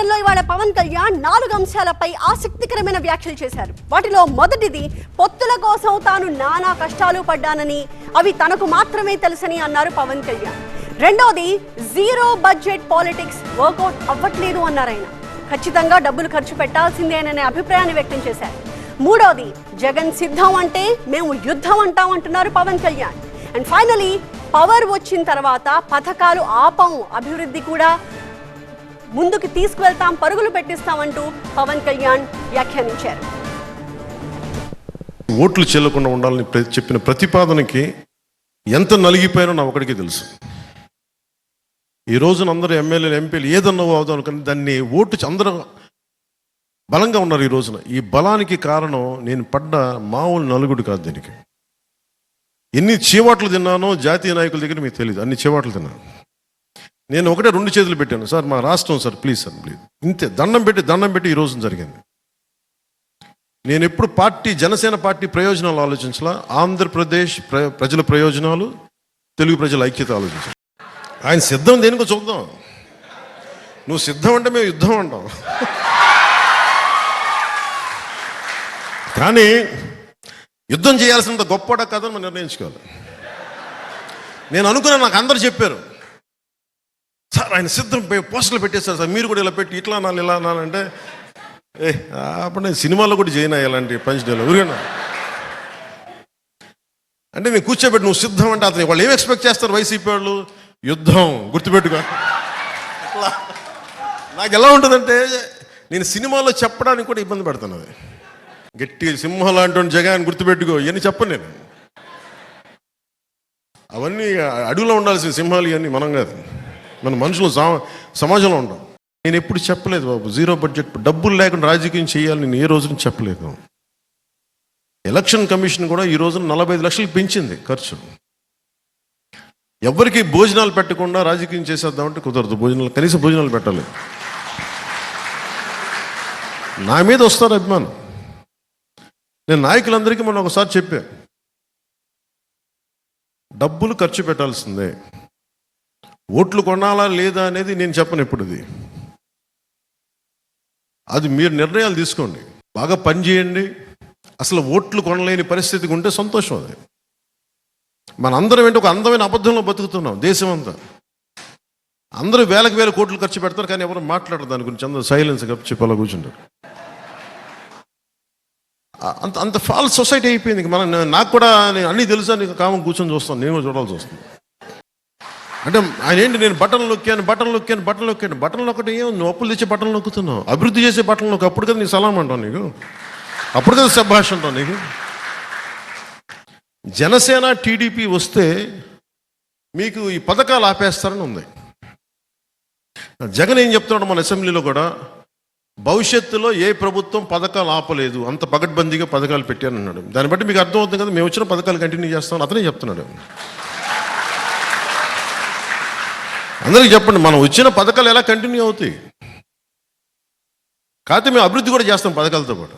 ప్రచారంలో ఇవాళ పవన్ కళ్యాణ్ నాలుగు అంశాలపై ఆసక్తికరమైన వ్యాఖ్యలు చేశారు. వాటిలో మొదటిది పొత్తుల కోసం తాను నానా కష్టాలు పడ్డానని అవి తనకు మాత్రమే తెలుసని అన్నారు పవన్ కళ్యాణ్. రెండోది జీరో బడ్జెట్ పాలిటిక్స్ వర్కౌట్ అవ్వట్లేదు అన్నారు ఆయన. ఖచ్చితంగా డబ్బులు ఖర్చు పెట్టాల్సిందేననే అభిప్రాయాన్ని వ్యక్తం చేశారు. మూడోది జగన్ సిద్ధం అంటే మేము యుద్ధం అంటాం అంటున్నారు Pawan Kalyan. And finally power వచ్చిన తర్వాత పథకాలు ఆపం అభివృద్ధి కూడా ముందుకు తీసుకువెళ్తాం పరుగులు పెట్టిస్తామంటూ పవన్ కళ్యాణ్ వ్యాఖ్యానించారు. ఓట్లు చెల్లకుండా ఉండాలని చెప్పిన ప్రతిపాదనకి ఎంత నలిగిపోయానో నా ఒకడికి తెలుసు. ఈ రోజున అందరూ ఎమ్మెల్యేలు ఎంపీలు ఏదన్నా అవుదాం కానీ దాన్ని ఓటు అందరూ బలంగా ఉన్నారు ఈ రోజున. ఈ బలానికి కారణం నేను పడ్డ మామూలు నలుగుడు కాదు దీనికి. ఎన్ని చీవాట్లు తిన్నానో జాతీయ నాయకుల దగ్గర మీకు తెలియదు అన్ని చీవాట్లు తిన్నాను. నేను ఒకటే రెండు చేతులు పెట్టాను. సార్ మా రాష్ట్రం సార్ ప్లీజ్ సార్ ప్లీజ్ ఇంతే దండం పెట్టి దండం పెట్టి ఈరోజు జరిగింది. నేను ఎప్పుడు పార్టీ జనసేన పార్టీ ప్రయోజనాలు ఆలోచించాలా. ఆంధ్రప్రదేశ్ ప్ర- ప్రజల ప్రయోజనాలు తెలుగు ప్రజల ఐక్యత ఆలోచించాలి. ఆయన సిద్ధం దేనికో చూద్దాం. నువ్వు సిద్ధం అంటే మేము యుద్ధం అంటాం. కానీ యుద్ధం చేయాల్సినంత గొప్పట కథను మనం నిర్ణయించుకోవాలి. నేను అనుకున్నాను నాకు అందరు చెప్పారు. సార్ ఆయన సిద్ధం పోస్టర్లు పెట్టేశారు సార్. మీరు కూడా ఇలా పెట్టి ఇట్లా అనాలి ఇలా అనాలంటే ఏ అప్పుడు నేను సినిమాలో కూడా చేయను ఇలాంటి పంచ్ డేలో ఊరికన్నా అంటే నేను కూర్చోబెట్టి నువ్వు సిద్ధం అంటే అతను వాళ్ళు ఏం ఎక్స్పెక్ట్ చేస్తారు వైసీపీ వాళ్ళు? యుద్ధం గుర్తుపెట్టుకో. నాకు ఎలా ఉంటుందంటే నేను సినిమాలో చెప్పడానికి కూడా ఇబ్బంది పడుతున్నది. అది గట్టి సింహం లాంటి జగన్ గుర్తుపెట్టుకో ఇవన్నీ చెప్పను నేను. అవన్నీ అడవిలో ఉండాల్సిన సింహాలు ఇవన్నీ మనం కాదు. మన మనుషులు సమాజంలో ఉంటాం నేను ఎప్పుడు చెప్పలేదు బాబు జీరో బడ్జెట్ డబ్బులు లేకుండా రాజకీయం చేయాలి నేను ఏ రోజున చెప్పలేదు. ఎలక్షన్ కమిషన్ కూడా ఈ రోజున నలభై ఐదు లక్షలు పెంచింది ఖర్చు. ఎవరికి భోజనాలు పెట్టకుండా రాజకీయం చేసేద్దామంటే కుదరదు భోజనాలు కనీసం భోజనాలు పెట్టాలి. నా మీద వస్తారు అభిమానం నేను నాయకులందరికీ మొన్న ఒకసారి చెప్పా డబ్బులు ఖర్చు పెట్టాల్సిందే. ఓట్లు కొనాలా లేదా అనేది నేను చెప్పను ఎప్పుడుది అది మీరు నిర్ణయాలు తీసుకోండి. బాగా పని చేయండి. అసలు ఓట్లు కొనలేని పరిస్థితికి ఉంటే సంతోషం అది. మన అందరం ఏంటి ఒక అందమైన అబద్ధంలో బతుకుతున్నాం దేశం అంతా అందరూ వేలకు వేల కోట్లు ఖర్చు పెడతారు కానీ ఎవరు మాట్లాడరు దాని గురించి. అందరూ సైలెన్స్ చెప్పి కూర్చుంటారు. అంత అంత ఫాల్స్ సొసైటీ అయిపోయింది. మనం నాకు కూడా నేను అన్నీ తెలుసా నీకు కామం కూర్చొని చూస్తాను. నేను కూడా చూడాల్సి వస్తుంది. అంటే ఆయన ఏంటి నేను బటన్లు నొక్కాను బటన్ నొక్కాను బటన్ నొక్కాను. బటన్ నొక్కటి ఏం? నువ్వు అప్పులు తెచ్చే బటన్ నొక్కుతున్నావు. అభివృద్ధి చేసే బట్టలు నొక్కు. అప్పుడు కదా నీ సలాం అంటావు నీకు. అప్పుడు కదా శభాష్ అంటావు నీకు. జనసేన టీడీపీ వస్తే మీకు ఈ పథకాలు ఆపేస్తారని ఉంది. జగన్ ఏం చెప్తున్నాడు మన అసెంబ్లీలో కూడా? భవిష్యత్తులో ఏ ప్రభుత్వం పథకాలు ఆపలేదు అంత పగడ్బందీగా పథకాలు పెట్టాను అన్నాడు దాన్ని బట్టి మీకు అర్థం అవుతుంది కదా మేము వచ్చిన పథకాలు కంటిన్యూ చేస్తాం అతనే చెప్తున్నాడు. అందరికీ చెప్పండి మనం వచ్చిన పథకాలు ఎలా కంటిన్యూ అవుతాయి? కాకపోతే మేము అభివృద్ధి కూడా చేస్తాం పథకాలతో పాటు.